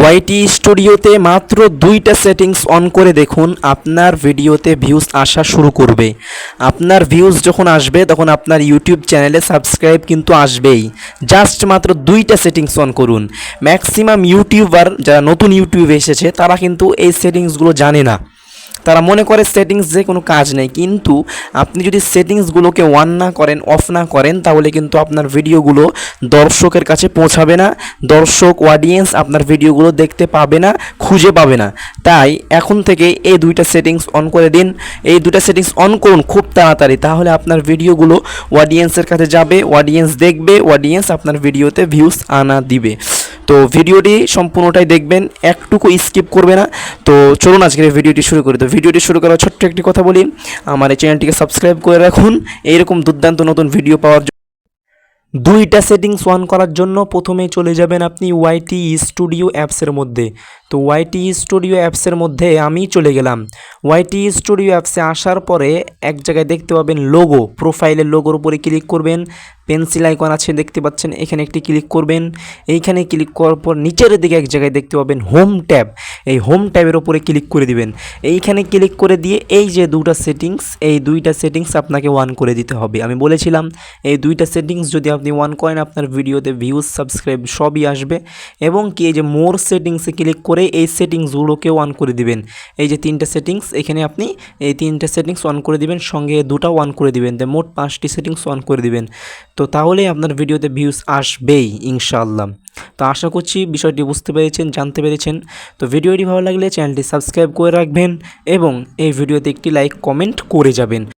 ওয়াইটি স্টুডিওতে মাত্র দুইটা সেটিংস অন করে দেখুন, আপনার ভিডিওতে ভিউজ আসা শুরু করবে। আপনার ভিউজ যখন আসবে, তখন আপনার ইউটিউব চ্যানেলে সাবস্ক্রাইব কিন্তু আসবেই। জাস্ট মাত্র দুইটা সেটিংস অন করুন। ম্যাক্সিমাম ইউটিউবার যারা নতুন ইউটিউবে এসেছে, তারা কিন্তু এই সেটিংসগুলো জানে না। তারা মনে করে সেটিংস যে কোনো কাজ নেই। কিন্তু আপনি যদি সেটিংসগুলোকে অন না করেন অফ না করেন, তাহলে কিন্তু আপনার ভিডিওগুলো দর্শকের কাছে পৌঁছাবে না। দর্শক অডিয়েন্স আপনার ভিডিওগুলো দেখতে পাবে না, খুঁজে পাবে না। তাই এখন থেকে এই দুইটা সেটিংস অন করে দিন। এই দুইটা সেটিংস অন করুন খুব তাড়াতাড়ি, তাহলে আপনার ভিডিওগুলো অডিয়েন্সের কাছে যাবে অডিয়েন্স দেখবে অডিয়েন্স আপনার ভিডিওতে ভিউজ আনা দিবে। তো ভিডিওটি সম্পূর্ণটাই দেখবেন, একটুকু স্কিপ করবে না। তো চলুন আজকের ভিডিওটি শুরু করি। তো ভিডিওটি শুরু করার ছোট্ট একটি কথা বলি। আমার এই চ্যানেলটিকে সাবস্ক্রাইব করে রাখুন। এইরকম দুর্দান্ত নতুন ভিডিও পাওয়ার জন্য দুইটা সেটিংস অন করার জন্য প্রথমে চলে যাবেন আপনি ওয়াইটি স্টুডিও অ্যাপসের মধ্যে। তো ওয়াইটি স্টুডিও অ্যাপসের মধ্যে আমি চলে গেলাম। ওয়াইটি স্টুডিও অ্যাপসে আসার পরে এক জায়গায় দেখতে পাবেন লোগো প্রোফাইলের লোগোর উপরে ক্লিক করবেন। পেন্সিল আইকন আছে, দেখতে পাচ্ছেন, এখানে একটি ক্লিক করবেন। এইখানে ক্লিক করার পর নিচের দিকে এক জায়গায় দেখতে পাবেন হোম ট্যাব এই হোম ট্যাবের উপরে ক্লিক করে দিবেন। এইখানে ক্লিক করে দিয়ে এই যে দুটা সেটিংস এই দুইটা সেটিংস আপনাকে ওয়ান করে দিতে হবে। আমি বলেছিলাম, এই দুইটা সেটিংস যদি আপনি ওয়ান করেন, আপনার ভিডিওতে ভিউজ সাবস্ক্রাইব সবই আসবে। এবং কি এই যে মোর সেটিংসে ক্লিক করে এই সেটিংসগুলোকে অন করে দিবেন। এই যে তিনটা সেটিংস এখানে আপনি এই তিনটা সেটিংস অন করে দিবেন, সঙ্গে দুটা অন করে দিবেন। তো মোট পাঁচটি সেটিংস অন করে দিবেন। তো তাহলেই আপনার ভিডিওতে ভিউজ আসবেই, ইনশাআল্লাহ। তো আশা করছি বিষয়টি বুঝতে পেরেছেন, জানতে পেরেছেন। তো ভিডিওটি ভালো লাগলে চ্যানেলটি সাবস্ক্রাইব করে রাখবেন এবং এই ভিডিওতে একটি লাইক কমেন্ট করে যাবেন।